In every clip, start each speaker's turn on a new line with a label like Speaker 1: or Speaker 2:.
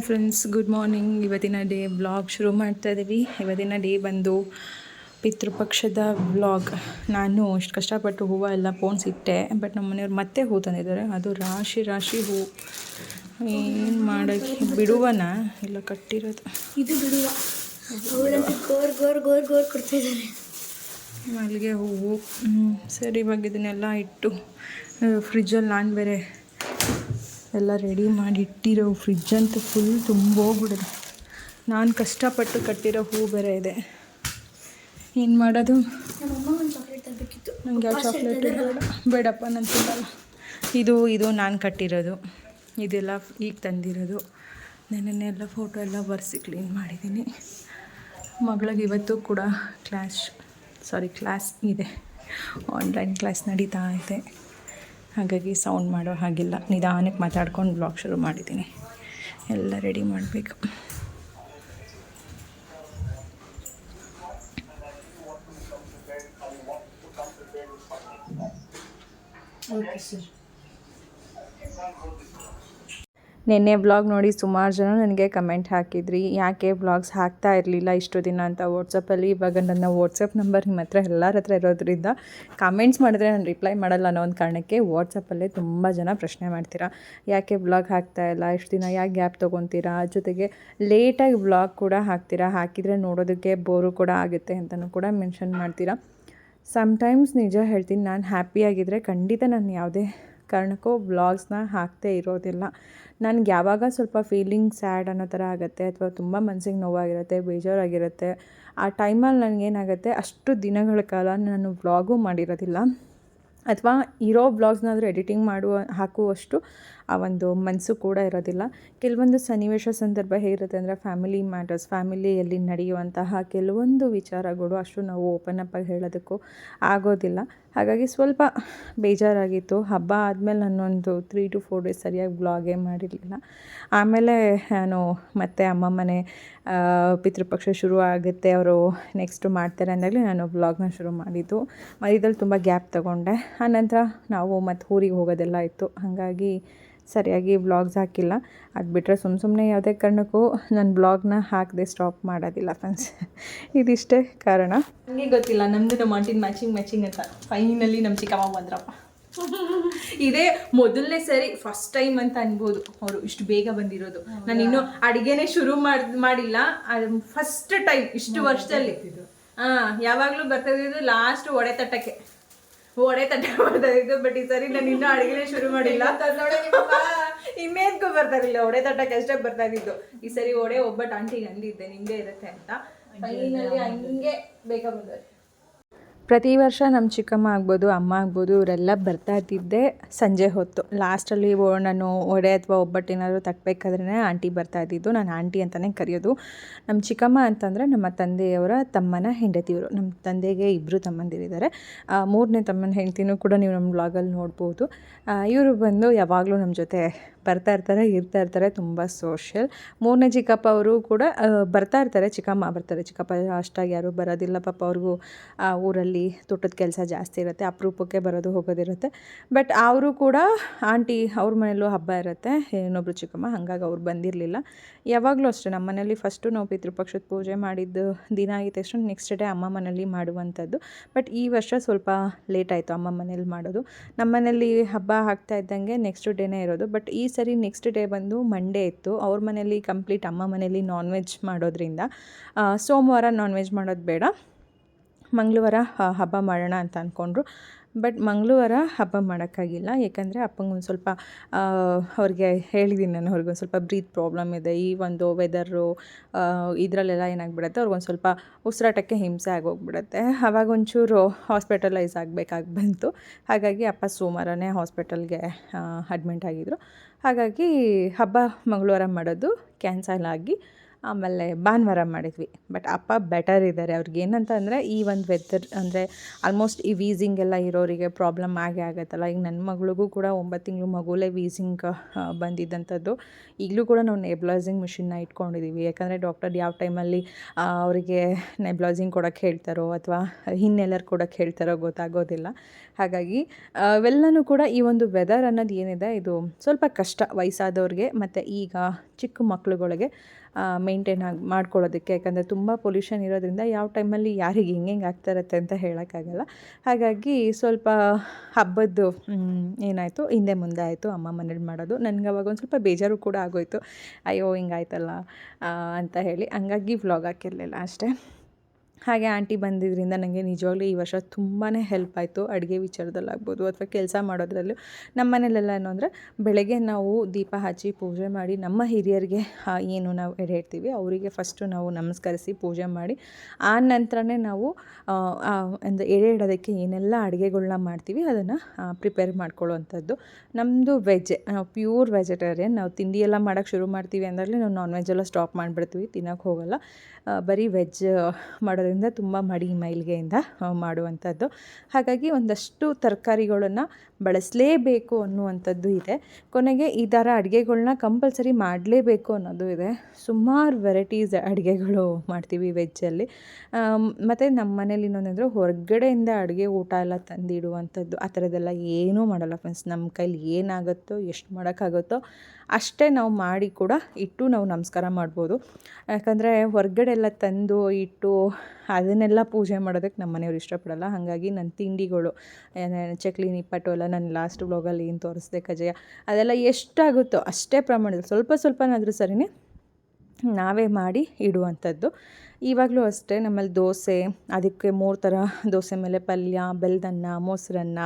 Speaker 1: Hi friends good morning ಇವತ್ತಿನ day blog ಶುರು ಮಾಡ್ತಾ ಇದ್ದೀವಿ ಇವತ್ತಿನ ಡೇ ಬಂದು ಪಿತೃಪಕ್ಷದ ಬ್ಲಾಗ್ ನಾನು ಇಷ್ಟು ಕಷ್ಟಪಟ್ಟು ಹೂವು ಎಲ್ಲ ಪೋಣಿಸಿಟ್ಟೆ ಬಟ್ ನಮ್ಮ ಮನೆಯವ್ರು ಮತ್ತೆ ಹೂ ತಂದಿದ್ದಾರೆ. ಅದು ರಾಶಿ ರಾಶಿ ಹೂ. ಏನು ಮಾಡೋಕ್ಕೆ ಬಿಡುವನ? ಇಲ್ಲ ಕಟ್ಟಿರೋದು.
Speaker 2: ಇದು ಬಿಡುವ. ಗೋರ್ ಗೋರ್ ಗೋರ್
Speaker 1: ಮಲ್ಲಿಗೆ ಹೂವು. ಸರಿ ಇವಾಗ ಇದನ್ನೆಲ್ಲ ಇಟ್ಟು ಫ್ರಿಜ್ಜಲ್ಲಿ ನಾನು ಬೇರೆ ಎಲ್ಲ ರೆಡಿ ಮಾಡಿ ಇಟ್ಟಿರೋ ಫ್ರಿಜ್ ಅಂತೂ ಫುಲ್ ತುಂಬೋಗ್ಬಿಡೋದು ನಾನು ಕಷ್ಟಪಟ್ಟು ಕಟ್ಟಿರೋ ಹೂ ಬೇರೆ ಇದೆ. ಏನು ಮಾಡೋದು? ನನಗೆ ಯಾವ ಚಾಕ್ಲೇಟ್ ಬೇಡ. ಬೇಡಪ್ಪ, ನಾನು ತಿನ್ನಲ್ಲ. ಇದು ಇದು ನಾನು ಕಟ್ಟಿರೋದು. ಇದೆಲ್ಲ ಈಗ ತಂದಿರೋದು. ನೆನ್ನೆ ಎಲ್ಲ ಫೋಟೋ ಎಲ್ಲ ಬರ್ಸಿ ಕ್ಲೀನ್ ಮಾಡಿದ್ದೀನಿ. ಮಗಳಿಗೆ ಇವತ್ತು ಕೂಡ ಕ್ಲಾಸ್ ಸಾರಿ ಕ್ಲಾಸ್ ಇದೆ. ಆನ್ಲೈನ್ ಕ್ಲಾಸ್ ನಡೀತಾ ಇದೆ. ಹಾಗಾಗಿ ಸೌಂಡ್ ಮಾಡೋ ಹಾಗಿಲ್ಲ. ನಿಧಾನಕ್ಕೆ ಮಾತಾಡ್ಕೊಂಡು ಬ್ಲಾಗ್ ಶುರು ಮಾಡಿದ್ದೀನಿ. ಎಲ್ಲ ರೆಡಿ ಮಾಡಬೇಕು.
Speaker 2: ಓಕೆ ಸರ್
Speaker 1: ನಿನ್ನೆ ಬ್ಲಾಗ್ ನೋಡಿ ಸುಮಾರು ಜನ ನನಗೆ ಕಮೆಂಟ್ ಹಾಕಿದ್ರಿ. ಯಾಕೆ ಬ್ಲಾಗ್ಸ್ ಹಾಕ್ತಾ ಇರಲಿಲ್ಲ ಇಷ್ಟು ದಿನ ಅಂತ ವಾಟ್ಸಪ್ಪಲ್ಲಿ ಇವಾಗ ನನ್ನ ವಾಟ್ಸಪ್ ನಂಬರ್ ನಿಮ್ಮ ಹತ್ರ ಎಲ್ಲರ ಹತ್ರ ಇರೋದ್ರಿಂದ ಕಮೆಂಟ್ಸ್ ಮಾಡಿದ್ರೆ ನಾನು ರಿಪ್ಲೈ ಮಾಡಲ್ಲ ಅನ್ನೋ ಒಂದು ಕಾರಣಕ್ಕೆ ವಾಟ್ಸಪ್ಪಲ್ಲೇ ತುಂಬ ಜನ ಪ್ರಶ್ನೆ ಮಾಡ್ತೀರಾ. ಯಾಕೆ ಬ್ಲಾಗ್ ಹಾಕ್ತಾ ಇಲ್ಲ? ಇಷ್ಟು ದಿನ ಯಾಕೆ ಗ್ಯಾಪ್ ತೊಗೊತೀರಾ? ಜೊತೆಗೆ ಲೇಟಾಗಿ ಬ್ಲಾಗ್ ಕೂಡ ಹಾಕ್ತೀರಾ? ಹಾಕಿದರೆ ನೋಡೋದಕ್ಕೆ ಬೋರು ಕೂಡ ಆಗುತ್ತೆ ಅಂತಲೂ ಕೂಡ ಮೆನ್ಷನ್ ಮಾಡ್ತೀರಾ. ಸಮ್ಟೈಮ್ಸ್ ನಿಜ ಹೇಳ್ತೀನಿ, ನಾನು ಹ್ಯಾಪಿಯಾಗಿದ್ದರೆ ಖಂಡಿತ ನಾನು ಯಾವುದೇ ಕಾರಣಕ್ಕೂ ಬ್ಲಾಗ್ಸ್ನ ಹಾಕ್ತೇ ಇರೋದಿಲ್ಲ. ನನಗೆ ಯಾವಾಗ ಸ್ವಲ್ಪ ಫೀಲಿಂಗ್ ಸ್ಯಾಡ್ ಅನ್ನೋ ಥರ ಆಗುತ್ತೆ ಅಥವಾ ತುಂಬ ಮನಸ್ಸಿಗೆ ನೋವಾಗಿರುತ್ತೆ, ಬೇಜಾರಾಗಿರುತ್ತೆ, ಆ ಟೈಮಲ್ಲಿ ನನಗೇನಾಗುತ್ತೆ ಅಷ್ಟು ದಿನಗಳ ಕಾಲ ನಾನು ವ್ಲಾಗೂ ಮಾಡಿರೋದಿಲ್ಲ. ಅಥವಾ ಇರೋ ಬ್ಲಾಗ್ಸ್ನಾದರೂ ಎಡಿಟಿಂಗ್ ಮಾಡುವ, ಹಾಕುವಷ್ಟು ಆ ಒಂದು ಮನಸ್ಸು ಕೂಡ ಇರೋದಿಲ್ಲ. ಕೆಲವೊಂದು ಸನ್ನಿವೇಶ ಸಂದರ್ಭ ಹೇಗಿರುತ್ತೆ ಅಂದರೆ ಫ್ಯಾಮಿಲಿ ಮ್ಯಾಟರ್ಸ್ ಫ್ಯಾಮಿಲಿಯಲ್ಲಿ ನಡೆಯುವಂತಹ ಕೆಲವೊಂದು ವಿಚಾರಗಳು ಅಷ್ಟು ನಾವು ಓಪನ್ ಅಪ್ಪಾಗಿ ಹೇಳೋದಕ್ಕೂ ಆಗೋದಿಲ್ಲ. ಹಾಗಾಗಿ ಸ್ವಲ್ಪ ಬೇಜಾರಾಗಿತ್ತು. ಹಬ್ಬ ಆದಮೇಲೆ ನಾನೊಂದು ತ್ರೀ ಟು ಫೋರ್ ಡೇಸ್ ಸರಿಯಾಗಿ ಬ್ಲಾಗೇ ಮಾಡಿರಲಿಲ್ಲ. ಆಮೇಲೆ ನಾನು ಮತ್ತೆ ಅಮ್ಮ ಮನೆ ಪಿತೃಪಕ್ಷ ಶುರು ಆಗುತ್ತೆ. ಅವರು ನೆಕ್ಸ್ಟ್ ಮಾಡ್ತಾರೆ ಅಂದಾಗಲೇ ನಾನು ಬ್ಲಾಗ್ನ ಶುರು ಮಾಡಿದ್ದು. ಮಧ್ಯದಲ್ಲಿ ತುಂಬ ಗ್ಯಾಪ್ ತಗೊಂಡೆ. ಆನಂತರ ನಾವು ಮತ್ತೆ ಊರಿಗೆ ಹೋಗೋದೆಲ್ಲ ಇತ್ತು ಹಾಗಾಗಿ ಸರಿಯಾಗಿ ಬ್ಲಾಗ್ಸ್ ಹಾಕಿಲ್ಲ. ಅದು ಬಿಟ್ಟರೆ ಸುಮ್ಮ ಸುಮ್ಮನೆ ಯಾವುದೇ ಕಾರಣಕ್ಕೂ ನಾನು ಬ್ಲಾಗ್ನ ಹಾಕದೆ ಸ್ಟಾಪ್ ಮಾಡೋದಿಲ್ಲ ಫ್ರೆಂಡ್ಸ್ ಇದಿಷ್ಟೇ ಕಾರಣ. ನನಗೆ ಗೊತ್ತಿಲ್ಲ ನಮ್ಮದು ನಮ್ಮ ಆಂಟಿನ ಮ್ಯಾಚಿಂಗ್ ಮ್ಯಾಚಿಂಗ್ ಅಂತ. ಫೈನಲಿ ನಮ್ಮ ಚಿಕ್ಕಮ್ಮ ಬಂದ್ರಪ್ಪ. ಇದೇ ಮೊದಲನೇ ಸರಿ ಫಸ್ಟ್ ಟೈಮ್ ಅಂತ ಅನ್ಬೋದು. ಅವರು ಇಷ್ಟು ಬೇಗ ಬಂದಿರೋದು. ನಾನು ಇನ್ನು ಅಡಿಗೆನೆ ಶುರು ಮಾಡ್ ಮಾಡಿಲ್ಲ. ಫಸ್ಟ್ ಟೈಮ್ ಇಷ್ಟು ವರ್ಷದಲ್ಲಿ. ಹಾ ಯಾವಾಗಲೂ ಬರ್ತಾ ಇದ್ದು ಲಾಸ್ಟ್ ಒಡೆ ತಟ್ಟಕ್ಕೆ ಒಡೆ ತಟ್ಟೆ ಮಾಡ್ತಾ ಇದ್ದು ಬಟ್ ಈ ಸರಿ ನಾನು ಇನ್ನೂ ಅಡಿಗೆನೆ ಶುರು ಮಾಡಿಲ್ಲ. ಇನ್ನೇನ್ಕೋ ಬರ್ತಾ ಇರಲಿಲ್ಲ ಒಡೆ ತಟ್ಟಕ್ಕೆ ಅಷ್ಟೇ ಬರ್ತಾ ಇದ್ದಿದ್ದು. ಈ ಸರಿ ಒಡೆ ಒಬ್ಬಟ್ಟು ಆಂಟಿಗೆ ಅಂದಿದ್ದೆ ನಿಂಗೆ ಇರುತ್ತೆ ಅಂತ. ಫೈನಲಿ ಹಂಗೆ ಬಂದವ್ರೆ ಪ್ರತಿ ವರ್ಷ ನಮ್ಮ ಚಿಕ್ಕಮ್ಮ ಆಗ್ಬೋದು, ಅಮ್ಮ ಆಗ್ಬೋದು, ಇವರೆಲ್ಲ ಬರ್ತಾ ಇದ್ದಿದ್ದೆ ಸಂಜೆ ಹೊತ್ತು. ಲಾಸ್ಟಲ್ಲಿ ನಾನು ಒಡೆ ಅಥವಾ ಒಬ್ಬಟ್ಟೇನಾದರೂ ತಟ್ಟಬೇಕಾದ್ರೆ ಆಂಟಿ ಬರ್ತಾ ಇದ್ದಿದ್ದು. ನಾನು ಆಂಟಿ ಅಂತಲೇ ಕರೆಯೋದು. ನಮ್ಮ ಚಿಕ್ಕಮ್ಮ ಅಂತಂದರೆ ನಮ್ಮ ತಂದೆಯವರ ತಮ್ಮನ ಹೆಂಡತಿಯವರು. ನಮ್ಮ ತಂದೆಗೆ ಇಬ್ಬರು ತಮ್ಮಂದಿರಿದ್ದಾರೆ. ಮೂರನೇ ತಮ್ಮನ ಹೆಂಡತಿನೂ ಕೂಡ ನೀವು ನಮ್ಮ ಬ್ಲಾಗಲ್ಲಿ ನೋಡ್ಬೋದು. ಇವರು ಬಂದು ಯಾವಾಗಲೂ ನಮ್ಮ ಜೊತೆ ಬರ್ತಾ ಇರ್ತಾರೆ ಇರ್ತಾ ಇರ್ತಾರೆ ತುಂಬ ಸೋಷಿಯಲ್ ಮೂರನೇ ಚಿಕ್ಕಪ್ಪ ಅವರು ಕೂಡ ಬರ್ತಾ ಇರ್ತಾರೆ ಚಿಕ್ಕಮ್ಮ ಬರ್ತಾರೆ. ಚಿಕ್ಕಪ್ಪ ಅಷ್ಟಾಗಿ ಯಾರೂ ಬರೋದಿಲ್ಲ. ಪಾಪ ಅವ್ರಿಗೂ ಆ, ಊರಲ್ಲಿ ತೋಟದ ಕೆಲಸ ಜಾಸ್ತಿ ಇರುತ್ತೆ ಅಪರೂಪಕ್ಕೆ ಬರೋದು ಹೋಗೋದಿರುತ್ತೆ. ಬಟ್ ಅವರು ಕೂಡ ಆಂಟಿ ಅವ್ರ ಮನೇಲೂ ಹಬ್ಬ ಇರುತ್ತೆ ಇನ್ನೊಬ್ರು ಚಿಕ್ಕಮ್ಮ ಹಾಗಾಗಿ ಅವ್ರು ಬಂದಿರಲಿಲ್ಲ. ಯಾವಾಗಲೂ ಅಷ್ಟೇ ನಮ್ಮ ಮನೇಲಿ ಫಸ್ಟು ನಾವು ಪಿತೃಪಕ್ಷದ ಪೂಜೆ ಮಾಡಿದ್ದು ದಿನ ಆಗಿದ ತಕ್ಷಣ ನೆಕ್ಸ್ಟ್ ಡೇ ಅಮ್ಮ ಮನೇಲಿ ಮಾಡುವಂಥದ್ದು. ಬಟ್ ಈ ವರ್ಷ ಸ್ವಲ್ಪ ಲೇಟ್ ಆಯಿತು ಅಮ್ಮ ಮನೇಲಿ ಮಾಡೋದು. ನಮ್ಮ ಮನೇಲಿ ಹಬ್ಬ ಆಗ್ತಾ ಇದ್ದಂಗೆ ನೆಕ್ಸ್ಟ್ ಡೇನೇ ಇರೋದು. ಬಟ್ ಈ ಸರಿ ನೆಕ್ಸ್ಟ್ ಡೇ ಬಂದು ಮಂಡೇ ಇತ್ತು. ಅವ್ರ ಮನೇಲಿ ಕಂಪ್ಲೀಟ್ ಅಮ್ಮ ಮನೇಲಿ ನಾನ್ ವೆಜ್ ಮಾಡೋದ್ರಿಂದ ಸೋಮವಾರ ನಾನ್ ವೆಜ್ ಮಾಡೋದು ಬೇಡ. ಮಂಗಳವಾರ ಹಬ್ಬ ಮಾಡೋಣ ಅಂತ ಅಂದ್ಕೊಂಡ್ರು ಬಟ್ ಮಂಗಳವಾರ ಹಬ್ಬ ಮಾಡೋಕ್ಕಾಗಿಲ್ಲ. ಯಾಕಂದರೆ ಅಪ್ಪಂಗೆ ಒಂದು ಸ್ವಲ್ಪ ಅವ್ರಿಗೆ ಹೇಳಿದ್ದೀನಿ ನಾನು, ಅವ್ರಿಗೆ ಒಂದು ಸ್ವಲ್ಪ ಬ್ರೀತ್ ಪ್ರಾಬ್ಲಮ್ ಇದೆ. ಈ ಒಂದು ವೆದರು ಇದರಲ್ಲೆಲ್ಲ ಏನಾಗ್ಬಿಡುತ್ತೆ ಅವ್ರಿಗೊಂದು ಸ್ವಲ್ಪ ಉಸಿರಾಟಕ್ಕೆ ಹಿಂಸೆ ಆಗೋಗ್ಬಿಡುತ್ತೆ. ಆವಾಗ ಒಂಚೂರು ಹಾಸ್ಪಿಟಲೈಸ್ ಆಗಬೇಕಾಗಿ ಬಂತು. ಹಾಗಾಗಿ ಅಪ್ಪ ಸೋಮವಾರನೇ ಹಾಸ್ಪಿಟಲ್ಗೆ ಅಡ್ಮಿಂಟ್ ಆಗಿದ್ರು. ಹಾಗಾಗಿ ಹಬ್ಬ ಮಂಗಳವಾರ ಮಾಡೋದು ಕ್ಯಾನ್ಸಲ್ ಆಗಿ ಆಮೇಲೆ ಭಾನುವಾರ ಮಾಡಿದ್ವಿ. ಬಟ್ ಅಪ್ಪ ಬೆಟರ್ ಇದ್ದಾರೆ ಅವ್ರಿಗೆ ಏನಂತ ಅಂದರೆ ಈ ಒಂದು ವೆದರ್ ಅಂದರೆ ಆಲ್ಮೋಸ್ಟ್ ಈ ವೀಸಿಂಗ್ ಎಲ್ಲ ಇರೋರಿಗೆ ಪ್ರಾಬ್ಲಮ್ ಆಗೇ ಆಗುತ್ತಲ್ಲ. ಈಗ ನನ್ನ ಮಗಳಿಗೂ ಕೂಡ ಒಂಬತ್ತು ತಿಂಗಳು ಮಗುಲೇ ವೀಸಿಂಗ್ ಬಂದಿದ್ದಂಥದ್ದು ಈಗಲೂ ಕೂಡ ನಾವು ನೆಬ್ಲಾಯ್ಸಿಂಗ್ ಮಿಷಿನ್ನ ಇಟ್ಕೊಂಡಿದ್ದೀವಿ ಯಾಕಂದರೆ ಡಾಕ್ಟರ್ ಯಾವ ಟೈಮಲ್ಲಿ ಅವರಿಗೆ ನೆಬ್ಲಾಯ್ಸಿಂಗ್ ಕೊಡೋಕ್ಕೆ ಹೇಳ್ತಾರೋ ಅಥವಾ ಇನ್ನೆಲ್ಲರು ಕೊಡೋಕ್ಕೆ ಹೇಳ್ತಾರೋ ಗೊತ್ತಾಗೋದಿಲ್ಲ. ಹಾಗಾಗಿ ಅವೆಲ್ಲನೂ ಕೂಡ ಈ ಒಂದು ವೆದರ್ ಅನ್ನೋದು ಏನಿದೆ, ಇದು ಸ್ವಲ್ಪ ಕಷ್ಟ ವಯಸ್ಸಾದವ್ರಿಗೆ ಮತ್ತು ಈಗ ಚಿಕ್ಕ ಮಕ್ಳುಗಳಿಗೆ ಮೇಂಟೈನ್ ಆಗಿ, ಮಾಡ್ಕೊಳ್ಳೋದಕ್ಕೆ. ಯಾಕಂದರೆ ತುಂಬ ಪೊಲ್ಯೂಷನ್ ಇರೋದ್ರಿಂದ ಯಾವ ಟೈಮಲ್ಲಿ ಯಾರಿಗೆ ಹೆಂಗೆ ಆಗ್ತಾ ಇರುತ್ತೆ ಅಂತ ಹೇಳೋಕ್ಕಾಗಲ್ಲ. ಹಾಗಾಗಿ ಸ್ವಲ್ಪ ಹಬ್ಬದ್ದು ಏನಾಯಿತು? ಹಿಂದೆ ಮುಂದೆ ಆಯಿತು. ಅಮ್ಮ ಮನೇಲಿ ಮಾಡೋದು. ನನಗೆ ಅವಾಗ ಒಂದು ಸ್ವಲ್ಪ ಬೇಜಾರು ಕೂಡ ಆಗೋಯಿತು. ಅಯ್ಯೋ, ಹಿಂಗಾಯ್ತಲ್ಲ ಅಂತ ಹೇಳಿ. ಹಂಗಾಗಿ ವ್ಲಾಗ್ ಹಾಕಿರಲಿಲ್ಲ ಅಷ್ಟೇ. ಹಾಗೆ ಆಂಟಿ ಬಂದಿದ್ದರಿಂದ ನನಗೆ ನಿಜವಾಗ್ಲೂ ಈ ವರ್ಷ ತುಂಬಾ ಹೆಲ್ಪ್ ಆಯಿತು. ಅಡುಗೆ ವಿಚಾರದಲ್ಲಾಗ್ಬೋದು ಅಥವಾ ಕೆಲಸ ಮಾಡೋದ್ರಲ್ಲೂ ನಮ್ಮ ಮನೇಲೆಲ್ಲ ಏನು ಅಂದರೆ ಬೆಳಗ್ಗೆ ನಾವು ದೀಪ ಹಚ್ಚಿ ಪೂಜೆ ಮಾಡಿ ನಮ್ಮ ಹಿರಿಯರಿಗೆ ಏನು ನಾವು ಎಡೆ ಇಡ್ತೀವಿ ಅವರಿಗೆ ಫಸ್ಟು ನಾವು ನಮಸ್ಕರಿಸಿ ಪೂಜೆ ಮಾಡಿ, ಆ ನಂತರನೇ ನಾವು ಅಂದರೆ ಎಡೆ ಇಡೋದಕ್ಕೆ ಏನೆಲ್ಲ ಅಡುಗೆಗಳನ್ನ ಮಾಡ್ತೀವಿ ಅದನ್ನು ಪ್ರಿಪೇರ್ ಮಾಡ್ಕೊಳ್ಳೋವಂಥದ್ದು. ನಮ್ಮದು ವೆಜ್ ನಾವು ಪ್ಯೂರ್ ವೆಜಿಟೇರಿಯನ್ ನಾವು ತಿಂಡಿ ಎಲ್ಲ ಮಾಡೋಕ್ಕೆ ಶುರು ಮಾಡ್ತೀವಿ ಅಂದಾಗಲೇ ನಾವು ನಾನ್ ವೆಜ್ ಎಲ್ಲ ಸ್ಟಾಪ್ ಮಾಡಿಬಿಡ್ತೀವಿ ತಿನ್ನೋಕ್ಕೆ ಹೋಗೋಲ್ಲ. ಬರೀ ವೆಜ್ ಮಾಡೋದ್ರಿಂದ ತುಂಬ ಮಡಿ ಮೈಲಿಗೆಯಿಂದ ಮಾಡುವಂಥದ್ದು ಹಾಗಾಗಿ ಒಂದಷ್ಟು ತರಕಾರಿಗಳನ್ನು ಬಳಸಲೇಬೇಕು ಅನ್ನುವಂಥದ್ದು ಇದೆ. ಕೊನೆಗೆ ಈ ಥರ ಅಡುಗೆಗಳ್ನ ಕಂಪಲ್ಸರಿ ಮಾಡಲೇಬೇಕು ಅನ್ನೋದು ಇದೆ. ಸುಮಾರು ವೆರೈಟೀಸ್ ಅಡುಗೆಗಳು ಮಾಡ್ತೀವಿ ವೆಜ್ಜಲ್ಲಿ. ಮತ್ತು ನಮ್ಮ ಮನೇಲಿ ಇನ್ನೊಂದಂದರೆ ಹೊರಗಡೆಯಿಂದ ಅಡುಗೆ ಊಟ ಎಲ್ಲ ತಂದಿಡುವಂಥದ್ದು, ಆ ಥರದ್ದೆಲ್ಲ ಏನೂ ಮಾಡಲ್ಲ ಫ್ರೆಂಡ್ಸ್ ನಮ್ಮ ಕೈಲಿ ಏನಾಗುತ್ತೋ, ಎಷ್ಟು ಮಾಡೋಕ್ಕಾಗುತ್ತೋ ಅಷ್ಟೇ ನಾವು ಮಾಡಿ ಕೂಡ ಇಟ್ಟು ನಾವು ನಮಸ್ಕಾರ ಮಾಡ್ಬೋದು. ಯಾಕಂದರೆ ಹೊರಗಡೆ ಎಲ್ಲ ತಂದು ಇಟ್ಟು ಅದನ್ನೆಲ್ಲ ಪೂಜೆ ಮಾಡೋದಕ್ಕೆ ನಮ್ಮ ಮನೆಯವ್ರು ಇಷ್ಟಪಡಲ್ಲ. ಹಾಗಾಗಿ ನನ್ನ ತಿಂಡಿಗಳು ಚಕ್ಲಿ, ನಿಪ್ಪಟ್ಟು ಎಲ್ಲ ನಾನು ಲಾಸ್ಟ್ ವ್ಲಾಗಲ್ಲಿ ಏನು ತೋರಿಸ್ದೆ ಕಜಯ ಅದೆಲ್ಲ ಎಷ್ಟಾಗುತ್ತೋ ಅಷ್ಟೇ ಪ್ರಮಾಣದಲ್ಲಿ. ಸ್ವಲ್ಪ ಸ್ವಲ್ಪನಾದರೂ ಸರಿನೇ ನಾವೇ ಮಾಡಿ ಇಡುವಂಥದ್ದು. ಇವಾಗಲೂ ಅಷ್ಟೇ ನಮ್ಮಲ್ಲಿ ದೋಸೆ, ಅದಕ್ಕೆ ಮೂರು ಥರ ದೋಸೆ ಮೇಲೆ ಪಲ್ಯ ಬೆಲ್ಲದನ್ನ ಮೊಸರನ್ನ,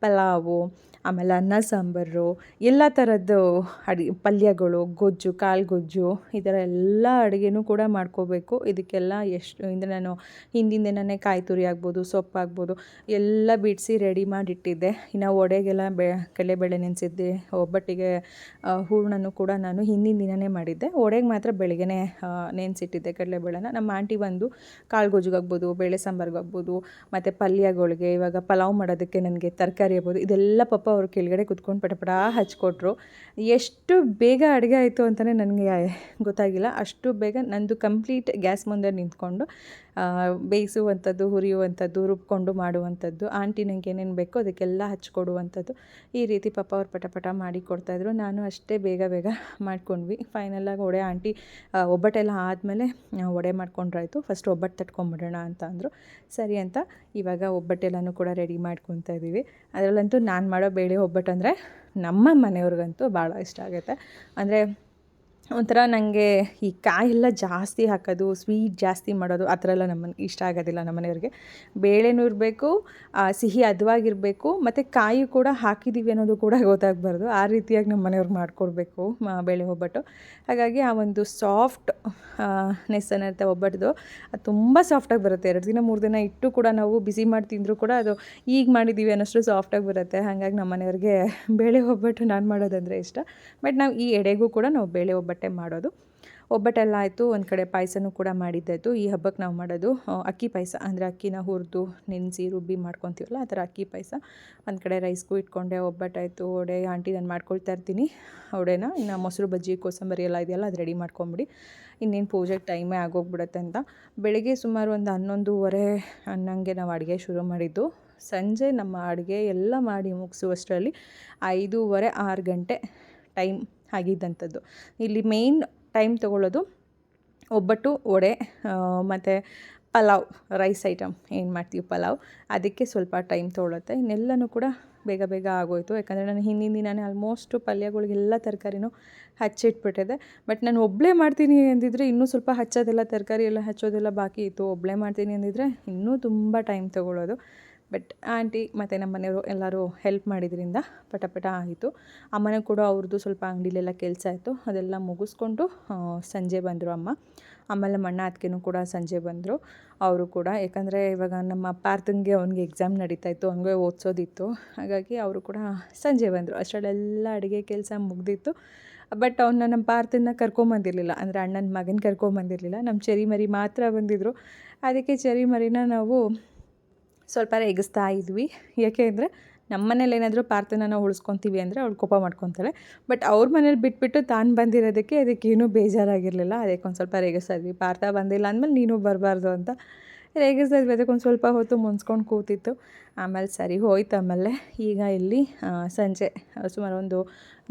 Speaker 1: ಪಲಾವು ಆಮೇಲೆ ಅನ್ನ ಸಾಂಬಾರು, ಎಲ್ಲ ಥರದ್ದು ಅಡಿ, ಪಲ್ಯಗಳು, ಗೊಜ್ಜು, ಕಾಳು ಗೊಜ್ಜು, ಈ ಥರ ಎಲ್ಲ ಅಡುಗೆನೂ ಕೂಡ ಮಾಡ್ಕೋಬೇಕು. ಇದಕ್ಕೆಲ್ಲ ಎಷ್ಟು ಅಂದರೆ ನಾನು ಹಿಂದಿನ ದಿನವೇ ಕಾಯಿ ತುರಿ ಆಗ್ಬೋದು ಸೊಪ್ಪಾಗ್ಬೋದು ಎಲ್ಲ ಬಿಡಿಸಿ ರೆಡಿ ಮಾಡಿಟ್ಟಿದ್ದೆ. ಇನ್ನು ಒಡೆಗೆಲ್ಲ ಬೆ, ಕಡಲೆಬೇಳೆ ನೆನೆಸಿದ್ದೆ, ಒಬ್ಬಟ್ಟಿಗೆ ಹೂರಣನೂ ಕೂಡ ನಾನು ಹಿಂದಿನ ದಿನವೇ ಮಾಡಿದ್ದೆ. ಒಡೆಗೆ ಮಾತ್ರ ಬೆಳಗ್ಗೆನೇ ನೆನೆಸಿಟ್ಟಿದ್ದೆ ಕಡಲೆಬೇಳೆನ. ನಮ್ಮ ಆಂಟಿ ಬಂದು ಕಾಳು ಗೊಜ್ಜಿಗಾಗ್ಬೋದು ಬೇಳೆ ಸಾಂಬಾರಿಗಾಗ್ಬೋದು ಮತ್ತು ಪಲ್ಯಗಳಿಗೆ ಇವಾಗ ಪಲಾವ್ ಮಾಡೋದಕ್ಕೆ ನನಗೆ ತರಕಾರಿ ಆಗ್ಬೋದು, ಇದೆಲ್ಲ ಪಾಪ ಅವರು ಕೆಳಗಡೆ ಕುತ್ಕೊಂಡು ಪಟಪಡ ಪಟ ಹಚ್ಕೊಟ್ರು. ಎಷ್ಟು ಬೇಗ ಅಡುಗೆ ಆಯಿತು ಅಂತಲೇ ನನಗೆ ಗೊತ್ತಾಗಿಲ್ಲ. ಅಷ್ಟು ಬೇಗ ನಂದು ಕಂಪ್ಲೀಟ್ ಗ್ಯಾಸ್ ಮುಂದೆ ನಿಂತ್ಕೊಂಡು ಬೇಯಿಸುವಂಥದ್ದು, ಹುರಿಯುವಂಥದ್ದು, ರುಬ್ಕೊಂಡು ಮಾಡುವಂಥದ್ದು, ಆಂಟಿ ನನಗೆ ಏನೇನು ಬೇಕೋ ಅದಕ್ಕೆಲ್ಲ ಹಚ್ಕೊಡುವಂಥದ್ದು. ಈ ರೀತಿ ಪಾಪ ಅವ್ರು ಪಟ ಪಟ ಮಾಡಿ ಕೊಡ್ತಾಯಿದ್ರು ನಾನು ಅಷ್ಟೇ ಬೇಗ ಬೇಗ ಮಾಡ್ಕೊಂಡ್ವಿ. ಫೈನಲಾಗಿ ಒಡೆ ಆಂಟಿ ಒಬ್ಬಟ್ಟೆಲ್ಲ ಆದಮೇಲೆ ಒಡೆ ಮಾಡ್ಕೊಂಡ್ರಾಯ್ತು. ಫಸ್ಟ್ ಒಬ್ಬಟ್ಟು ತಟ್ಕೊಂಬಿಡೋಣ ಅಂತ ಅಂದರು. ಸರಿ ಅಂತ ಇವಾಗ ಒಬ್ಬಟ್ಟೆಲ್ಲನೂ ಕೂಡ ರೆಡಿ ಮಾಡ್ಕೊತಾ ಇದ್ದೀವಿ ಅದರಲ್ಲಂತೂ ನಾನು ಮಾಡೋ ಬೇಳೆ ಒಬ್ಬಟ್ಟು ಅಂದರೆ ನಮ್ಮ ಮನೆಯವ್ರಿಗಂತೂ ಭಾಳ ಇಷ್ಟ ಆಗುತ್ತೆ. ಅಂದರೆ ಒಂಥರ ನನಗೆ ಈ ಕಾಯೆಲ್ಲ ಜಾಸ್ತಿ ಹಾಕೋದು, ಸ್ವೀಟ್ ಜಾಸ್ತಿ ಮಾಡೋದು ಆ ಥರ ಎಲ್ಲ ನಮ್ಮ ಇಷ್ಟ ಆಗೋದಿಲ್ಲ ನಮ್ಮ ಮನೆಯವ್ರಿಗೆ ಬೇಳೆನೂ ಇರಬೇಕು ಸಿಹಿ ಹದವಾಗಿರಬೇಕು, ಮತ್ತು ಕಾಯಿ ಕೂಡ ಹಾಕಿದ್ದೀವಿ ಅನ್ನೋದು ಕೂಡ ಗೊತ್ತಾಗಬಾರ್ದು. ಆ ರೀತಿಯಾಗಿ ನಮ್ಮ ಮನೆಯವ್ರಿಗೆ ಮಾಡಿಕೊಡ್ಬೇಕು ಬೇಳೆ ಒಬ್ಬಟ್ಟು. ಹಾಗಾಗಿ ಆ ಒಂದು ಸಾಫ್ಟ್ ನೆಸ್ ಅನ್ನತ್ತೆ ಒಬ್ಬಟ್ಟು ಅದು ತುಂಬ ಸಾಫ್ಟಾಗಿ ಬರುತ್ತೆ. ಎರಡು ದಿನ, ಮೂರು ದಿನ ಇಟ್ಟು ಕೂಡ ನಾವು ಬಿಸಿ ಮಾಡಿ ತಿಂದರೂ ಕೂಡ ಅದು ಈಗ ಮಾಡಿದ್ದೀವಿ ಅನ್ನೋಷ್ಟು ಸಾಫ್ಟಾಗಿ ಬರುತ್ತೆ. ಹಾಗಾಗಿ ನಮ್ಮ ಮನೆಯವ್ರಿಗೆ ಬೇಳೆ ಒಬ್ಬಟ್ಟು ನಾನು ಮಾಡೋದಂದರೆ ಇಷ್ಟ. ಬಟ್ ನಾವು ಈ ಎಡೆಗೂ ಕೂಡ ನಾವು ಬೇಳೆ ಒಬ್ಬಟ್ಟೆ ಮಾಡೋದು. ಒಬ್ಬಟ್ಟೆಲ್ಲ ಆಯಿತು, ಒಂದು ಕಡೆ ಪಾಯಸನೂ ಕೂಡ ಮಾಡಿದ್ದಾಯಿತು. ಈ ಹಬ್ಬಕ್ಕೆ ನಾವು ಮಾಡೋದು ಅಕ್ಕಿ ಪಾಯಸ. ಅಂದರೆ ಅಕ್ಕಿನ ಹುರಿದು, ನೆನೆಸಿ, ರುಬ್ಬಿ ಮಾಡ್ಕೊತೀವಲ್ಲ, ಆ ಥರ ಅಕ್ಕಿ ಪಾಯಸ. ಒಂದು ಕಡೆ ರೈಸ್ಗೂ ಇಟ್ಕೊಂಡೆ, ಒಬ್ಬಟ್ಟಾಯಿತು ಒಡೆ ಆಂಟಿ ನಾನು ಮಾಡ್ಕೊಳ್ತಾ ಇರ್ತೀನಿ. ಒಡೆನ ಇನ್ನು ಮೊಸರು, ಬಜ್ಜಿ, ಕೋಸಂಬರಿ ಎಲ್ಲ ಇದೆಯಲ್ಲ, ಅದು ರೆಡಿ ಮಾಡ್ಕೊಂಬಿಡಿ. ಇನ್ನೇನು ಪೂಜೆಗೆ ಟೈಮೇ ಆಗೋಗ್ಬಿಡುತ್ತೆ ಅಂತ. ಬೆಳಗ್ಗೆ ಸುಮಾರು ಒಂದು ಹನ್ನೊಂದುವರೆ, ಹನ್ನಂಗೆ ನಾವು ಅಡುಗೆ ಶುರು ಮಾಡಿದ್ದು. ಸಂಜೆ ನಮ್ಮ ಅಡುಗೆ ಎಲ್ಲ ಮಾಡಿ ಮುಗಿಸುವಷ್ಟರಲ್ಲಿ ಐದೂವರೆ, ಆರು ಗಂಟೆ ಟೈಮ್. ಆಗಿದ್ದಂಥದ್ದು. ಇಲ್ಲಿ ಮೇಯ್ನ್ ಟೈಮ್ ತೊಗೊಳ್ಳೋದು ಒಬ್ಬಟ್ಟು, ವಡೆ ಮತ್ತು ಪಲಾವ್ ರೈಸ್ ಐಟಮ್ ಏನು ಮಾಡ್ತೀವಿ ಪಲಾವ್. ಅದಕ್ಕೆ ಸ್ವಲ್ಪ ಟೈಮ್ ತೊಗೊಳುತ್ತೆ. ಇನ್ನೆಲ್ಲನೂ ಕೂಡ ಬೇಗ ಬೇಗ ಆಗೋಯಿತು. ಯಾಕಂದರೆ ನಾನು ಹಿಂದಿನ ದಿನನೇ ಆಲ್ಮೋಸ್ಟು ಪಲ್ಯಗಳಿಗೆಲ್ಲ ತರಕಾರಿನೂ ಹಚ್ಚಿಟ್ಬಿಟ್ಟಿದೆ ಬಟ್ ನಾನು ಒಬ್ಬಳೇ ಮಾಡ್ತೀನಿ ಅಂದಿದ್ರೆ ಇನ್ನೂ ಸ್ವಲ್ಪ ಹಚ್ಚೋದೆಲ್ಲ, ತರಕಾರಿ ಎಲ್ಲ ಹಚ್ಚೋದೆಲ್ಲ ಬಾಕಿ ಇತ್ತು. ಒಬ್ಬಳೇ ಮಾಡ್ತೀನಿ ಅಂದಿದ್ರೆ ಇನ್ನೂ ತುಂಬ ಟೈಮ್ ತೊಗೊಳ್ಳೋದು. ಬಟ್ ಆಂಟಿ ಮತ್ತು ನಮ್ಮ ಮನೆಯವರು ಎಲ್ಲರೂ ಹೆಲ್ಪ್ ಮಾಡಿದ್ರಿಂದ ಪಟ ಪಟ ಆಯಿತು. ಅಮ್ಮನೂ ಕೂಡ ಅವ್ರದ್ದು ಸ್ವಲ್ಪ ಅಂಗಡಿಲೆಲ್ಲ ಕೆಲಸ ಆಯಿತು ಅದೆಲ್ಲ ಮುಗಿಸ್ಕೊಂಡು ಸಂಜೆ ಬಂದರು ಅಮ್ಮ. ಆಮೇಲೆ ಮಣ್ಣ ಅದಕ್ಕೇನು ಕೂಡ ಸಂಜೆ ಬಂದರು. ಅವರು ಕೂಡ ಯಾಕಂದರೆ ಇವಾಗ ನಮ್ಮ ಪಾರ್ಥಂಗೆ ಅವ್ನಿಗೆ ಎಕ್ಸಾಮ್ ನಡೀತಾ ಇತ್ತು. ಅವನಿಗೆ ಓದಿಸೋದಿತ್ತು. ಹಾಗಾಗಿ ಅವರು ಕೂಡ ಸಂಜೆ ಬಂದರು. ಅಷ್ಟರಲ್ಲೆಲ್ಲ ಅಡುಗೆ ಕೆಲಸ ಮುಗ್ದಿತ್ತು. ಬಟ್ ಅವನ್ನ ನಮ್ಮ ಪಾರ್ಥನ ಕರ್ಕೊಂಬಂದಿರಲಿಲ್ಲ. ಅಂದರೆ ಅಣ್ಣನ ಮಗನ ಕರ್ಕೊಂಬಂದಿರಲಿಲ್ಲ. ನಮ್ಮ ಚರಿ ಮರಿ ಮಾತ್ರ ಬಂದಿದ್ದರು ಅದಕ್ಕೆ ಚರಿ ಮರಿನ ನಾವು ಸ್ವಲ್ಪ ರೇಗಿಸ್ತಾ ಇದ್ವಿ. ಯಾಕೆ ಅಂದರೆ ನಮ್ಮ ಮನೇಲಿ ಏನಾದರೂ ಪಾರ್ಥನ ನಾವು ಉಳಿಸ್ಕೊತೀವಿ ಅಂದರೆ ಅವಳು ಕೋಪ ಮಾಡ್ಕೊತಾಳೆ. ಬಟ್ ಅವ್ರ ಮನೇಲಿ ಬಿಟ್ಬಿಟ್ಟು ತಾನು ಬಂದಿರೋದಕ್ಕೆ ಅದಕ್ಕೇನೂ ಬೇಜಾರಾಗಿರಲಿಲ್ಲ. ಅದಕ್ಕೆ ಒಂದು ಸ್ವಲ್ಪ ರೇಗಿಸ್ತಾ ಇದ್ವಿ. ಪಾರ್ಥ ಬಂದಿಲ್ಲ ಅಂದಮೇಲೆ ನೀನು ಬರಬಾರ್ದು ಅಂತ. ರೇಗಿಸ್ತಾ ಇದ್ವಿ. ಅದಕ್ಕೆ ಒಂದು ಸ್ವಲ್ಪ ಹೊತ್ತು ಮುನ್ಸ್ಕೊಂಡು ಕೂತಿತ್ತು. ಆಮೇಲೆ ಸರಿ ಹೋಯ್ತು ಆಮೇಲೆ. ಈಗ ಇಲ್ಲಿ ಸಂಜೆ ಸುಮಾರು ಒಂದು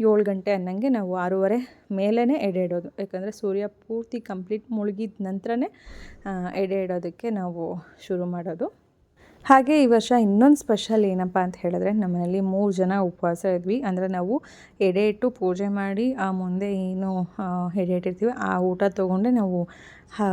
Speaker 1: ಏಳು ಗಂಟೆ ಅನ್ನಂಗೆ ನಾವು ಆರೂವರೆ ಮೇಲೇ ಎಡೆ ಇಡೋದು ಯಾಕಂದರೆ ಸೂರ್ಯ ಪೂರ್ತಿ ಕಂಪ್ಲೀಟ್ ಮುಳುಗಿದ ನಂತರನೇ ಎಡೆ ಇಡೋದಕ್ಕೆ ನಾವು ಶುರು ಮಾಡೋದು. ಹಾಗೆ ಈ ವರ್ಷ ಇನ್ನೊಂದು ಸ್ಪೆಷಲ್ ಏನಪ್ಪ ಅಂತ ಹೇಳಿದ್ರೆ ನಮ್ಮನೇಲಿ ಮೂರು ಜನ ಉಪವಾಸ ಇದ್ವಿ. ಅಂದರೆ ನಾವು ಎಡೆ ಇಟ್ಟು ಪೂಜೆ ಮಾಡಿ, ಆ ಮುಂದೆ ಏನು ಎಡೆ ಇಟ್ಟಿರ್ತೀವಿ ಆ ಊಟ ತೊಗೊಂಡೆ ನಾವು ಹ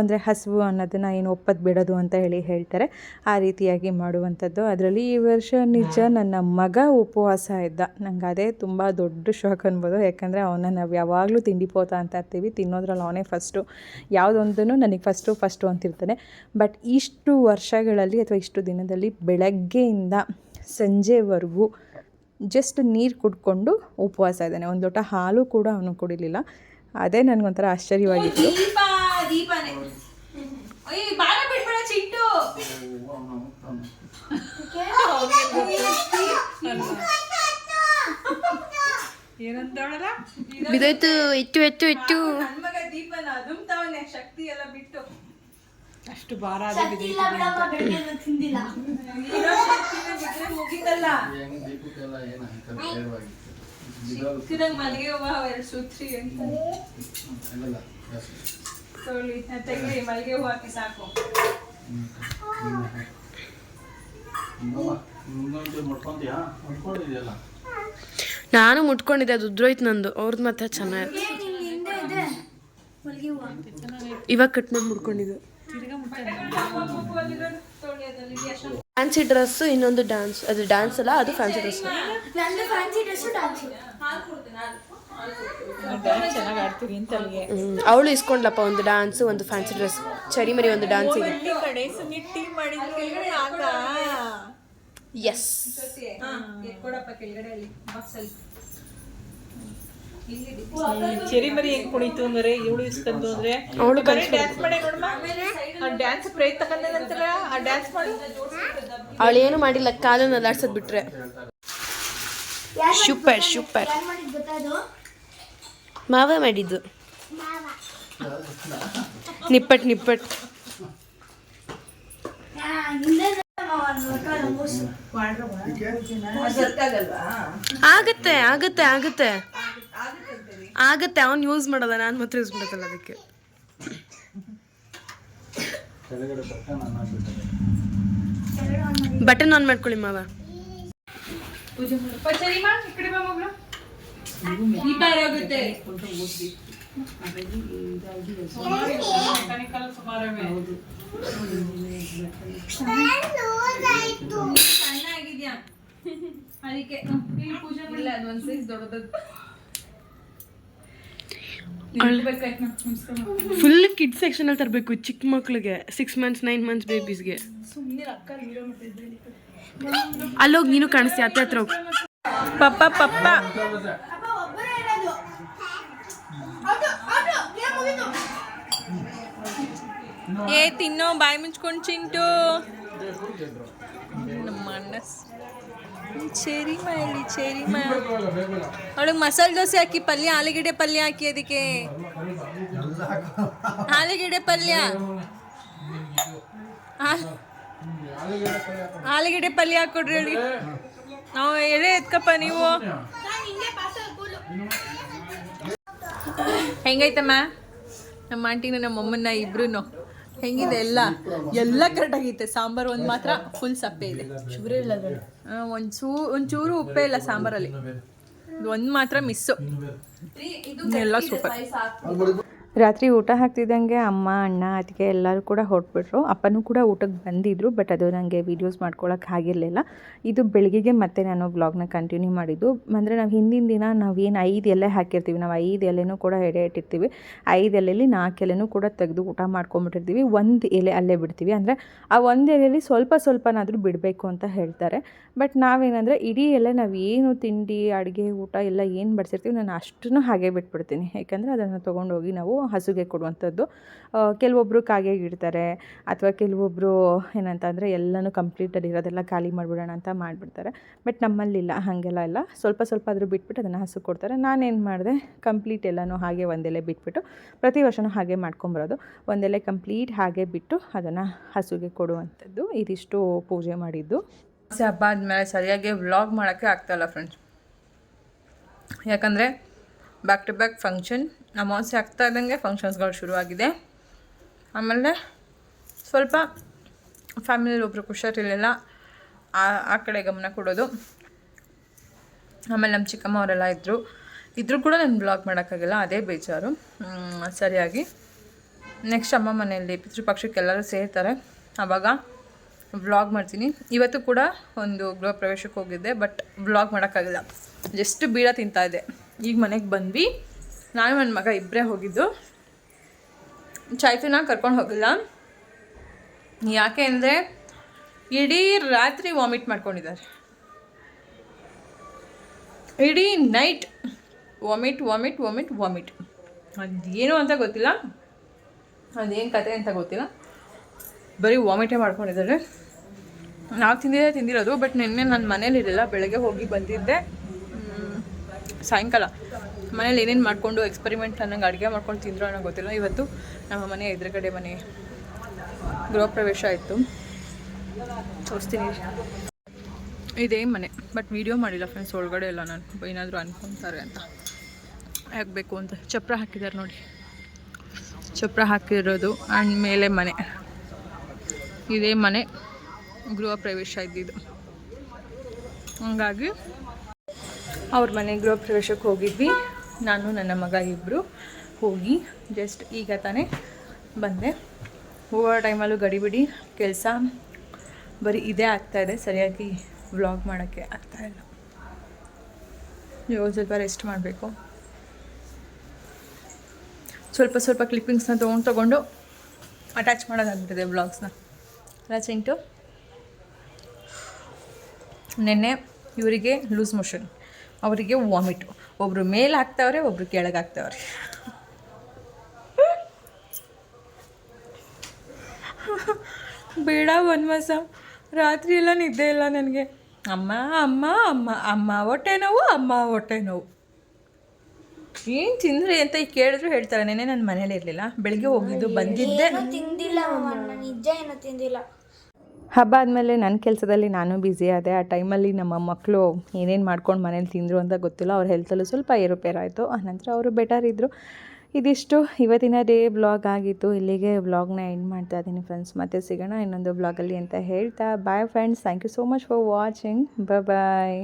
Speaker 1: ಅಂದರೆ ಹಸಿವು ಅನ್ನೋದನ್ನು ಏನು ಒಪ್ಪತ್ತು ಬಿಡೋದು ಅಂತ ಹೇಳಿ ಹೇಳ್ತಾರೆ. ಆ ರೀತಿಯಾಗಿ ಮಾಡುವಂಥದ್ದು. ಅದರಲ್ಲಿ ಈ ವರ್ಷ ನಿಜ ನನ್ನ ಮಗ ಉಪವಾಸ ಇದ್ದ. ನಂಗೆ ಅದೇ ತುಂಬ ದೊಡ್ಡ ಶಾಕ್ ಅನ್ಬೋದು. ಯಾಕಂದರೆ ಅವನ್ನ ನಾವು ಯಾವಾಗಲೂ ತಿಂಡಿ ಪೋತ ಅಂತ ಇರ್ತೀವಿ. ತಿನ್ನೋದ್ರಲ್ಲಿ ಅವನೇ ಫಸ್ಟು ಯಾವುದೊಂದೂ ನನಗೆ ಫಸ್ಟು ಫಸ್ಟು ಅಂತಿರ್ತಾನೆ ಬಟ್ ಇಷ್ಟು ವರ್ಷಗಳಲ್ಲಿ ಅಥವಾ ಇಷ್ಟು ದಿನದಲ್ಲಿ ಬೆಳಗ್ಗೆಯಿಂದ ಸಂಜೆವರೆಗೂ ಜಸ್ಟ್ ನೀರು ಕುಡ್ಕೊಂಡು ಉಪವಾಸ ಇದ್ದಾನೆ. ಒಂದು ಲೋಟ ಹಾಲು ಕೂಡ ಅವನು ಕುಡಿಲಿಲ್ಲ. ಅದೇ ನನಗೊಂಥರ ಆಶ್ಚರ್ಯವಾಗಿತ್ತು.
Speaker 2: ದೀಪನೇ. ಅಯ್ಯ ಬಾಳ ಬಿಡ್ಬೇಡ ಚಿಂಟು
Speaker 3: ಬಿದೋಯ್ತು ಹೆಚ್ಚು ಹೆಚ್ಚು ಹೆಚ್ಚು
Speaker 1: ನನ್ನ ಮಗ ದೀಪನ ಅದುಮ್ತಾವನೆ ಶಕ್ತಿ ಎಲ್ಲ ಬಿಟ್ಟು.
Speaker 4: ಅಷ್ಟು ಭಾರ
Speaker 2: ಶಕ್ತಿ ಇಲ್ಲ ಬಿಡಮ್ಮ ಬೆಣ್ಣೆನ ತಿಂದಿಲ್ಲ.
Speaker 1: ಇರೋ ಶಕ್ತಿನ ಬಿಟ್ರೆ ಮುಗೀತಲ್ಲ.
Speaker 5: ಹೆಂಗ್ ದೀಪಕ್ಕೆಲ್ಲ
Speaker 1: ಚಿಕ್ಕದಂಗ್ ಮಲ್ಲಿಗೆ ಹೂವ ಎರಡು ಸೂತ್ರಿ ಅಂತ.
Speaker 5: ಇಲ್ಲ
Speaker 1: ಮಲ್ಲಿಗೆ ಹೂ ಹಾಕಿ ಸಾಕು
Speaker 3: ನಾನು ಮುಟ್ಕೊಂಡಿದ್ದೆ ಅದು ಉದ್ರೋಯ್ತು ನಂದು. ಅವ್ರದ್ದು ಮತ್ತೆ ಚೆನ್ನಾಗಿ. ಇವಾಗ ಕಟ್ ಮಾಡಿ ಮುಟ್ಕೊಂಡಿದ್ದು
Speaker 1: ತೊಗೊಳ್ಳಿ
Speaker 3: ಫ್ಯಾನ್ಸಿ ಡ್ರೆಸ್ ಇನ್ನೊಂದು ಡ್ಯಾನ್ಸ್ ಅದು ಡ್ಯಾನ್ಸ್ ಅಲ್ಲ ಅದು ಫ್ಯಾನ್ಸಿ ಡ್ರೆಸ್ ಅವಳು ಇಸ್ಕೊಂಡ್ಲಪ್ಪ ಒಂದು ಡಾನ್ಸ್ ಒಂದು ಫ್ಯಾನ್ಸಿ ಡ್ರೆಸ್ ಚರಿ ಮರಿ ಒಂದು ಡಾನ್ಸ್ ಇದೆ. ಎಸ್
Speaker 4: ಚೆರಿ ಮರಿ ಹೆಂಗ್ ಕುಣಿತು ಅಂದ್ರೆ ಇವಳು ಇಸ್ಕೊಂಡು ಅಂದ್ರೆ
Speaker 3: ಅವಳು
Speaker 4: ಬರೀ ಡ್ಯಾನ್ಸ್ ಮಾಡಿ ನೋಡಮ್ಮ ಆ ಡ್ಯಾನ್ಸ್ ಪ್ರಯತ್ನ ತಗೊಂಡಂತಲ್ಲ ಆ ಡ್ಯಾನ್ಸ್ ಮಾಡಿ.
Speaker 3: ಅವಳು ಏನು ಮಾಡಿಲ್ಲ ಕಾಲನ್ನ ಅಲ್ಲಾಡ್ಸೋದ್ ಬಿಟ್ರೆ. ಸೂಪರ್ ಸೂಪರ್
Speaker 2: ಯಾರು ಮಾಡಿದ್ ಗೊತ್ತಾ ಅದು
Speaker 3: ಮಾವ ಮಾಡಿದ್ದು. ನಿಪ್ಪಟ್ ನಿಪ್ಪಟ್. ಆಗತ್ತೆ ಆಗತ್ತೆ ಆಗತ್ತೆ. ಆಗತ್ತೆ, ಅವ್ನು ಯೂಸ್ ಮಾಡೋದ, ನಾನು ಮಾತ್ರ ಯೂಸ್ ಮಾಡತ್ತಲ್ಲ ಅದಕ್ಕೆ. ಬಟನ್ ಆನ್ ಮಾಡ್ಕೊಳ್ಳಿ ಮಾವ.
Speaker 1: ದೀಪ
Speaker 3: ಫುಲ್ ಕಿಡ್ ಸೆಕ್ಷನ್ ಅಲ್ಲಿ ತರಬೇಕು ಚಿಕ್ಕ ಮಕ್ಳಿಗೆ. ಸಿಕ್ಸ್ ಮಂತ್ಸ್ ನೈನ್ ಮಂತ್ಸ್ ಬೇಬೀಸ್ಗೆ ಅಲ್ಲೋಗಿ ನೀನು ಕಾಣಿಸ್ತೀಯ? ಅತ್ತೆ ಹತ್ರ ಹೋಗಿ.
Speaker 1: ಪಪ್ಪ ಪಪ್ಪ. ಏ, ತಿನ್ನೋ, ಬಾಯಿ ಮುಚ್ಕೊಂಡು ಚಿಂಟು. ನಮ್ಮ ಚೇರಿ ಮಾಡಿ ಚೇರಿ ಮಾಡಿ ಅವಳಿಗೆ ಮಸಾಲೆ ದೋಸೆ ಹಾಕಿ ಪಲ್ಯ, ಆಲೂಗಡ್ಡೆ ಪಲ್ಯ ಹಾಕಿ ಅದಕ್ಕೆ. ಆಲೂಗಡ್ಡೆ ಪಲ್ಯ. ಆಲೂಗಡ್ಡೆ ಪಲ್ಯ ಹಾಕೊಡ್ರಿ ಹೇಳಿ ನಾವು ಎಳೆ ಎತ್ಕಪ್ಪ ನೀವು. ಹೆಂಗೈತಮ್ಮ? ನಮ್ಮ ಆಂಟಿನ ನಮ್ಮ ಅಮ್ಮನ್ನ ಇಬ್ರು ಹೆಂಗಿದೆ ಎಲ್ಲ? ಎಲ್ಲ ಕರೆಕ್ಟ್ ಆಗೈತೆ ಸಾಂಬಾರು ಒಂದು ಮಾತ್ರ ಫುಲ್ ಸಪ್ಪೆ ಇದೆ. ಒಂದ್ ಇಲ್ಲ ಒಂದು ಚೂ ಒಂಚೂರು ಉಪ್ಪೇ ಇಲ್ಲ ಸಾಂಬಾರಲ್ಲಿ. ಒಂದು ಮಾತ್ರ ಮಿಸ್ಸು. ಎಲ್ಲ ಸೂಪರ್ ರಾತ್ರಿ ಊಟ ಹಾಕ್ತಿದ್ದಂಗೆ ಅಮ್ಮ, ಅಣ್ಣ ಅದಕ್ಕೆ ಎಲ್ಲರೂ ಕೂಡ ಹೊರಟ್ಬಿಟ್ರು. ಅಪ್ಪನೂ ಕೂಡ ಊಟಕ್ಕೆ ಬಂದಿದ್ದರು ಬಟ್ ಅದು ನನಗೆ ವೀಡಿಯೋಸ್ ಮಾಡ್ಕೊಳಕ್ಕೆ ಆಗಿರಲಿಲ್ಲ. ಇದು ಬೆಳಗ್ಗೆಗೆ ಮತ್ತೆ ನಾನು ಬ್ಲಾಗ್ನ ಕಂಟಿನ್ಯೂ ಮಾಡಿದ್ದು. ಅಂದರೆ ನಾವು ಹಿಂದಿನ ದಿನ ನಾವು ಏನು ಐದು ಎಲೆ ಹಾಕಿರ್ತೀವಿ, ನಾವು ಐದು ಎಲೆನೂ ಕೂಡ ಎಡೆ ಇಟ್ಟಿರ್ತೀವಿ ಐದು ಎಲೆಯಲ್ಲಿ ನಾಲ್ಕು ಎಲೆನೂ ಕೂಡ ತೆಗೆದು ಊಟ ಮಾಡ್ಕೊಂಬಿಟ್ಟಿರ್ತೀವಿ. ಒಂದು ಎಲೆ ಅಲ್ಲೇ ಬಿಡ್ತೀವಿ. ಅಂದರೆ ಆ ಒಂದು ಎಲೆಯಲ್ಲಿ ಸ್ವಲ್ಪ ಸ್ವಲ್ಪನಾದರೂ ಬಿಡಬೇಕು ಅಂತ ಹೇಳ್ತಾರೆ. ಬಟ್ ನಾವೇನಂದರೆ ಇಡೀ ಎಲೆ ನಾವು ಏನು ತಿಂಡಿ, ಅಡುಗೆ, ಊಟ ಎಲ್ಲ ಏನು ಬಡಿಸಿರ್ತೀವಿ, ನಾನು ಅಷ್ಟನ್ನು ಹಾಗೆ ಬಿಟ್ಬಿಡ್ತೀನಿ. ಯಾಕಂದರೆ ಅದನ್ನು ತೊಗೊಂಡೋಗಿ ನಾವು ಹಸುಗೆ ಕೊಡುವಂಥದ್ದು. ಕೆಲವೊಬ್ಬರು ಕಾಗೆಗೆ ಇಡ್ತಾರೆ, ಅಥವಾ ಕೆಲವೊಬ್ಬರು ಏನಂತಂದರೆ ಎಲ್ಲನೂ ಕಂಪ್ಲೀಟಲ್ಲಿ ಇರೋದೆಲ್ಲ ಖಾಲಿ ಮಾಡಿಬಿಡೋಣ ಅಂತ ಮಾಡಿಬಿಡ್ತಾರೆ. ಬಟ್ ನಮ್ಮಲ್ಲಿಲ್ಲ, ಹಾಗೆಲ್ಲ ಇಲ್ಲ. ಸ್ವಲ್ಪ ಸ್ವಲ್ಪ ಆದರೂ ಬಿಟ್ಬಿಟ್ಟು ಅದನ್ನು ಹಸು ಕೊಡ್ತಾರೆ. ನಾನೇನು ಮಾಡಿದೆ ಕಂಪ್ಲೀಟ್ ಎಲ್ಲನೂ ಹಾಗೆ ಒಂದೆಲೆ ಬಿಟ್ಬಿಟ್ಟು, ಪ್ರತಿ ವರ್ಷನೂ ಹಾಗೆ ಮಾಡ್ಕೊಂಬರೋದು. ಒಂದೆಲೆ ಕಂಪ್ಲೀಟ್ ಹಾಗೆ ಬಿಟ್ಟು ಅದನ್ನು ಹಸುಗೆ ಕೊಡುವಂಥದ್ದು. ಇದಿಷ್ಟು ಪೂಜೆ ಮಾಡಿದ್ದು. ಹಬ್ಬ ಆದಮೇಲೆ ಸರಿಯಾಗಿ ವ್ಲಾಗ್ ಮಾಡೋಕ್ಕೆ ಆಗ್ತಾಯಿಲ್ಲ ಫ್ರೆಂಡ್ಸ್ ಯಾಕಂದರೆ ಬ್ಯಾಕ್ ಟು ಬ್ಯಾಕ್ ಫಂಕ್ಷನ್ ಅಮಾವಾಸ್ಯೆ ಆಗ್ತಾ ಇದ್ದಂಗೆ ಫಂಕ್ಷನ್ಸ್ಗಳು ಶುರುವಾಗಿದೆ. ಆಮೇಲೆ ಸ್ವಲ್ಪ ಫ್ಯಾಮಿಲಿ ಒಬ್ಬರು ಹುಷಾರಿರಲಿಲ್ಲ ಆ ಕಡೆ ಗಮನ ಕೊಡೋದು. ಆಮೇಲೆ ನಮ್ಮ ಚಿಕ್ಕಮ್ಮ ಅವರೆಲ್ಲ ಇದ್ದರು ಇದ್ರೂ ಕೂಡ ನಾನು ಬ್ಲಾಗ್ ಮಾಡೋಕ್ಕಾಗಿಲ್ಲ, ಅದೇ ಬೇಜಾರು. ಸರಿಯಾಗಿ. ನೆಕ್ಸ್ಟ್ ಅಮ್ಮ ಮನೆಯಲ್ಲಿ ಪಿತೃಪಕ್ಷಕ್ಕೆಲ್ಲರೂ ಸೇರ್ತಾರೆ. ಆವಾಗ ವ್ಲಾಗ್ ಮಾಡ್ತೀನಿ. ಇವತ್ತು ಕೂಡ ಒಂದು ಗೃಹ ಪ್ರವೇಶಕ್ಕೆ ಹೋಗಿದ್ದೆ ಬಟ್ ವ್ಲಾಗ್ ಮಾಡೋಕ್ಕಾಗಿಲ್ಲ. ಜಸ್ಟ್ ಬೀಡ ತಿಂತಾ ಇದ್ದೆ ಈಗ ಮನೆಗೆ ಬಂದ್ವಿ. ನಾನು ನನ್ನ ಮಗ ಇಬ್ಬರೇ ಹೋಗಿದ್ದು. ಚೈತುನ ಕರ್ಕೊಂಡು ಹೋಗಿಲ್ಲ. ಯಾಕೆ ಅಂದರೆ ಇಡೀ ರಾತ್ರಿ ವಾಮಿಟ್ ಮಾಡ್ಕೊಂಡಿದ್ದಾರೆ. ಇಡೀ night vomit vomit vomit vomit. ಅದೇನು ಅಂತ ಗೊತ್ತಿಲ್ಲ. ಅದೇನು ಕತೆ ಅಂತ ಗೊತ್ತಿಲ್ಲ. ಬರೀ ವಾಮಿಟೇ ಮಾಡ್ಕೊಂಡಿದ್ದಾರೆ. ನಾವು ತಿಂದಿದ್ದೆ ತಿಂದಿರೋದು, ಬಟ್ ನಿನ್ನೆ ನನ್ನ ಮನೇಲಿರಲಿಲ್ಲ. ಬೆಳಗ್ಗೆ ಹೋಗಿ ಬಂದಿದ್ದೆ. ಸಾಯಂಕಾಲ. ಮನೇಲಿ ಏನೇನು ಮಾಡಿಕೊಂಡು ಎಕ್ಸ್ಪೆರಿಮೆಂಟ್ ನನಗೆ ಅಡುಗೆ ಮಾಡ್ಕೊಂಡು ತಿಂದರು ಅನ್ನೋ ಗೊತ್ತಿಲ್ಲ. ಇವತ್ತು ನಮ್ಮ ಮನೆ ಎದುರುಗಡೆ ಮನೆ ಗೃಹ ಪ್ರವೇಶ ತೋರಿಸ್ತೀನಿ. ಇದೇ ಮನೆ ಬಟ್ ವೀಡಿಯೋ ಮಾಡಿಲ್ಲ ಫ್ರೆಂಡ್ಸ್ ಒಳಗಡೆ ಇಲ್ಲ ನಾನು ಏನಾದರೂ ಅನ್ಕೊತಾರೆ ಅಂತ. ಆಗಬೇಕು ಅಂತ. ಚಪ್ರ ಹಾಕಿದ್ದಾರೆ ನೋಡಿ. ಚಪ್ರ ಹಾಕಿರೋದು ಆ್ಯಂಡ್ ಮೇಲೆ ಮನೆ. ಇದೇ ಮನೆ ಗೃಹ ಪ್ರವೇಶ ಇದ್ದಿದ್ದು. ಹಂಗಾಗಿ ಅವ್ರ ಮನೆ ಗೃಹ ಪ್ರವೇಶಕ್ಕೆ ಹೋಗಿದ್ವಿ. ನಾನು, ನನ್ನ ಮಗ ಇಬ್ಬರು ಹೋಗಿ ಜಸ್ಟ್ ಈಗ ತಾನೇ ಬಂದೆ. ಹೋಗೋ ಟೈಮಲ್ಲೂ ಗಡಿಬಿಡಿ ಕೆಲಸ ಬರೀ ಇದೇ ಆಗ್ತಾಯಿದೆ ಸರಿಯಾಗಿ ವ್ಲಾಗ್ ಮಾಡೋಕ್ಕೆ ಆಗ್ತಾಯಿಲ್ಲ ಇವಾಗ ಸ್ವಲ್ಪ ರೆಸ್ಟ್ ಮಾಡಬೇಕು. ಸ್ವಲ್ಪ ಸ್ವಲ್ಪ ಕ್ಲಿಪ್ಪಿಂಗ್ಸ್ನ ತೊಗೊಂಡು ತೊಗೊಂಡು ಅಟ್ಯಾಚ್ ಮಾಡೋದಾಗ್ಬಿಟ್ಟಿದೆ ವ್ಲಾಗ್ಸ್ನ ಅಲ್ಲ ನಿನ್ನೆ ಇವರಿಗೆ ಲೂಸ್ ಮೋಷನ್ ಅವರಿಗೆ ವಾಮಿಟು ಒಬ್ಬರು ಮೇಲೆ ಹಾಕ್ತಾವ್ರೆ ಒಬ್ಬರು ಕೆಳಗೆ ಹಾಕ್ತಾವ್ರೆ. ಬೇಡ ವನ್ವಾಸ ರಾತ್ರಿ ಎಲ್ಲ ನಿದ್ದೆ ಇಲ್ಲ ನನಗೆ. ಅಮ್ಮ ಅಮ್ಮ ಅಮ್ಮ ಅಮ್ಮ ಹೊಟ್ಟೆ ನೋವು ಅಮ್ಮ ಹೊಟ್ಟೆ ನೋವು. ಏನು ತಿಂದ್ರಿ ಅಂತ ಈಗ ಕೇಳಿದ್ರು ಹೇಳ್ತಾರೆ. ನೆನೆ ನನ್ನ ಮನೇಲಿ ಇರಲಿಲ್ಲ. ಬೆಳಿಗ್ಗೆ ಹೋಗಿದ್ದು ಬಂದಿದ್ದೆ.
Speaker 2: ತಿಂದಿಲ್ಲ ನಿಜ ಏನೋ ತಿಂದಿಲ್ಲ.
Speaker 1: ಹಬ್ಬ ಆದಮೇಲೆ ನನ್ನ ಕೆಲಸದಲ್ಲಿ ನಾನು ಬ್ಯುಸಿ ಆದೆ. ಆ ಟೈಮಲ್ಲಿ ನಮ್ಮ ಮಕ್ಕಳು ಏನೇನು ಮಾಡ್ಕೊಂಡು ಮನೇಲಿ ತಿಂದರು ಅಂತ ಗೊತ್ತಿಲ್ಲ. ಅವ್ರ ಹೆಲ್ತಲ್ಲೂ ಸ್ವಲ್ಪ ಏರುಪೇರಾಯಿತು. ಆನಂತರ ಅವರು ಬೆಟರ್ ಇದ್ದರು ಇದಿಷ್ಟು. ಇವತ್ತಿನ ಡೇ ಬ್ಲಾಗ್ ಆಗಿತ್ತು. ಇಲ್ಲಿಗೆ ಬ್ಲಾಗ್ನ ಎಂಡ್ ಮಾಡ್ತಾ ಇದ್ದೀನಿ ಫ್ರೆಂಡ್ಸ್ ಮತ್ತೆ ಸಿಗೋಣ ಇನ್ನೊಂದು ಬ್ಲಾಗಲ್ಲಿ ಅಂತ ಹೇಳ್ತಾ. Bye friends thank you so much for watching bye